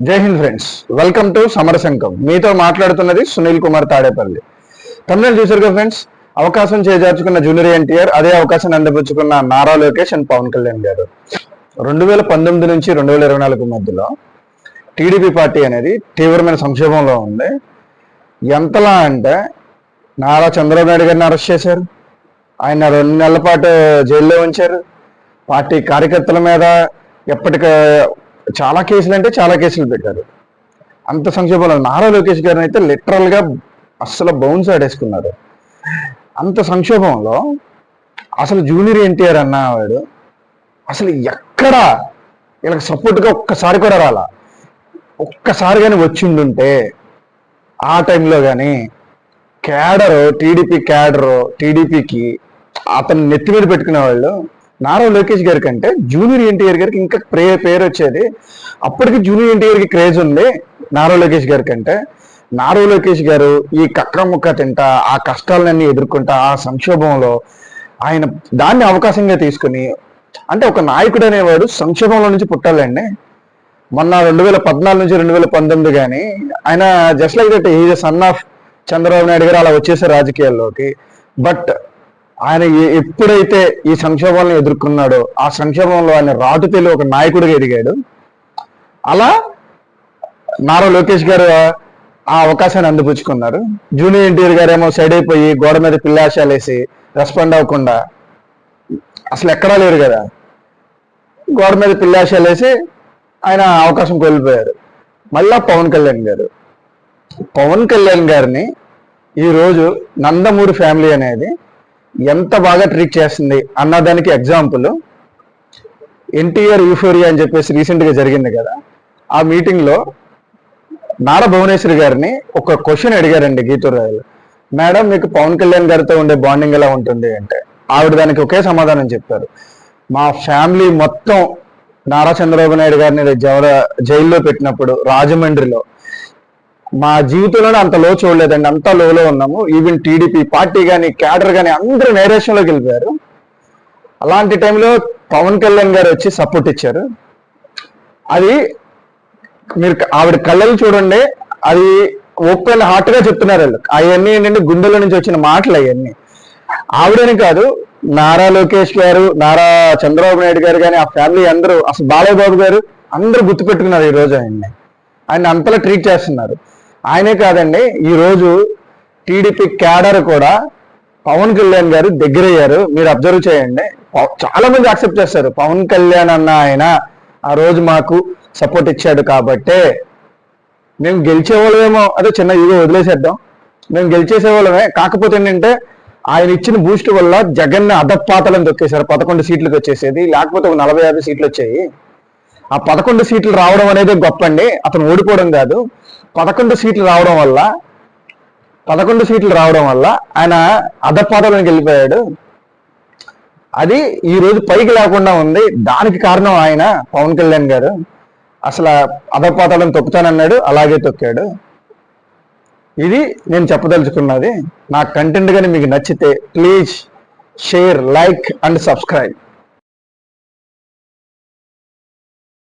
Jai Hind friends. Welcome to Samarashankam మీతో మాట్లాడుతున్నది సునీల్ కుమార్ తాడేపల్లి. తమిళ చూసారుగా ఫ్రెండ్స్? అవకాశం చేజార్చుకున్న జూనియర్ ఎన్టీఆర్ అదే అవకాశాన్ని అందిపుచ్చుకున్న నారా లోకేష్ అండ్ పవన్ కళ్యాణ్ గారు. రెండు వేల పంతొమ్మిది నుంచి రెండు వేల ఇరవై నాలుగు మధ్యలో టీడీపీ పార్టీ అనేది తీవ్రమైన సంక్షోభంలో ఉంది. ఎంతలా అంటే నారా చంద్రబాబు నాయుడు గారిని అరెస్ట్ చేశారు. ఆయన రెండు నెలల పాటు జైల్లో ఉంచారు. పార్టీ కార్యకర్తల మీద ఎప్పటిక చాలా కేసులు అంటే చాలా కేసులు పెట్టారు. అంత సంక్షోభంలో నారా లోకేష్ గారిని అయితే లిటరల్గా అస్సలు బౌన్స్ ఆడేసుకున్నారు. అంత సంక్షోభంలో అసలు జూనియర్ ఎన్టీఆర్ అన్నవాడు అసలు ఎక్కడ వీళ్ళకి సపోర్ట్గా ఒక్కసారి కూడా రాలా. ఒక్కసారి కానీ వచ్చిండుంటే ఆ టైంలో కానీ క్యాడరు టీడీపీ క్యాడరు టీడీపీకి అతను నెత్తి మీద పెట్టుకునే వాళ్ళు నారా లోకేష్ గారి కంటే జూనియర్ ఎన్టీఆర్ గారికి ఇంకా ప్రే పేరు వచ్చేది అప్పటికి జూనియర్ ఎన్టీఆర్కి క్రేజ్ ఉంది నారా లోకేష్ గారి కంటే. నారా లోకేష్ గారు ఈ కక్క ముక్క తింటా ఆ కష్టాలన్నీ ఎదుర్కొంటా ఆ సంక్షోభంలో ఆయన దాన్ని అవకాశంగా తీసుకుని అంటే ఒక నాయకుడు అనేవాడు సంక్షోభంలో నుంచి పుట్టాలండి. మొన్న రెండు వేల పద్నాలుగు నుంచి రెండు వేల పంతొమ్మిది కానీ ఆయన just like that is son of Chandrababu Naidu garu అలా వచ్చేసారు రాజకీయాల్లోకి. బట్ ఆయన ఎప్పుడైతే ఈ సంక్షోభాలను ఎదుర్కొన్నాడో ఆ సంక్షోభంలో ఆయన రాటు తెలి ఒక నాయకుడిగా ఎదిగాడు. అలా నారా లోకేష్ గారు ఆ అవకాశాన్ని అందిపుచ్చుకున్నారు. జూనియర్ ఎన్టీఆర్ గారు ఏమో సైడ్ అయిపోయి గోడ మీద పిల్లాశాలు వేసి రెస్పాండ్ అవ్వకుండా అసలు ఎక్కడా లేరు కదా. గోడ మీద పిల్లాశాలు వేసి ఆయన అవకాశం కోల్పోయారు. మళ్ళా పవన్ కళ్యాణ్ గారు. పవన్ కళ్యాణ్ గారిని ఈరోజు నందమూరి ఫ్యామిలీ అనేది ఎంత బాగా ట్రీట్ చేస్తుంది అన్నదానికి ఎగ్జాంపుల్ ఎన్టీఆర్ యూఫోరియా అని చెప్పేసి రీసెంట్గా జరిగింది కదా. ఆ మీటింగ్లో నారా భువనేశ్వరి గారిని ఒక క్వశ్చన్ అడిగారండి గీతూరాయలు మేడం మీకు పవన్ కళ్యాణ్ గారితో ఉండే బాండింగ్ ఎలా ఉంటుంది? అంటే ఆవిడ దానికి ఒకే సమాధానం చెప్పారు. మా ఫ్యామిలీ మొత్తం నారా చంద్రబాబు నాయుడు గారిని జవర జైల్లో పెట్టినప్పుడు రాజమండ్రిలో మా జీవితంలోనే అంత లో చూడలేదండి. అంత లోలో ఉన్నాము. ఈవెన్ టీడీపీ పార్టీ కానీ క్యాడర్ కానీ అందరూ నేరేషన్లోకి వెళ్ళిపోయారు. అలాంటి టైంలో పవన్ కళ్యాణ్ గారు వచ్చి సపోర్ట్ ఇచ్చారు. అది మీరు ఆవిడ కళ్ళలు చూడండి. అది ఓపెన్ హార్ట్గా చెప్తున్నారు వాళ్ళు. అవన్నీ ఏంటంటే గుండెల నుంచి వచ్చిన మాటలు అవన్నీ. ఆవిడని కాదు నారా లోకేష్ గారు నారా చంద్రబాబు నాయుడు గారు కానీ ఆ ఫ్యామిలీ అందరూ అసలు బాలయ్య బాబు గారు అందరూ గుర్తుపెట్టుకున్నారు ఈ రోజు ఆయన్ని ఆయన అంతలా ట్రీట్ చేస్తున్నారు. ఆయనే కాదండి ఈరోజు టీడీపీ క్యాడర్ కూడా పవన్ కళ్యాణ్ గారు దగ్గరయ్యారు. మీరు అబ్జర్వ్ చేయండి. చాలా మంది యాక్సెప్ట్ చేస్తారు. పవన్ కళ్యాణ్ అన్న ఆయన ఆ రోజు మాకు సపోర్ట్ ఇచ్చాడు కాబట్టే మేము గెలిచేవాళ్ళమేమో అదే చిన్న ఇగో వదిలేసేద్దాం. మేము గెలిచేసేవాళ్ళమే కాకపోతే ఏంటంటే ఆయన ఇచ్చిన బూస్ట్ వల్ల జగన్ అధపాతలను తొక్కేశారు. పదకొండు సీట్లకు వచ్చేసేది లేకపోతే ఒక నలభై యాభై సీట్లు వచ్చాయి. ఆ పదకొండు సీట్లు రావడం అనేది గొప్ప అండి. అతను ఓడిపోవడం కాదు. పదకొండు సీట్లు రావడం వల్ల పదకొండు సీట్లు రావడం వల్ల ఆయన అధపాతలను వెళ్ళిపోయాడు. అది ఈ రోజు పైకి లేకుండా ఉంది. దానికి కారణం ఆయన పవన్ కళ్యాణ్ గారు. అసలు అధపాతాలను తొక్కుతానన్నాడు అలాగే తొక్కాడు. ఇది నేను చెప్పదలుచుకున్నది. నా కంటెంట్ కానీ మీకు నచ్చితే please share like and subscribe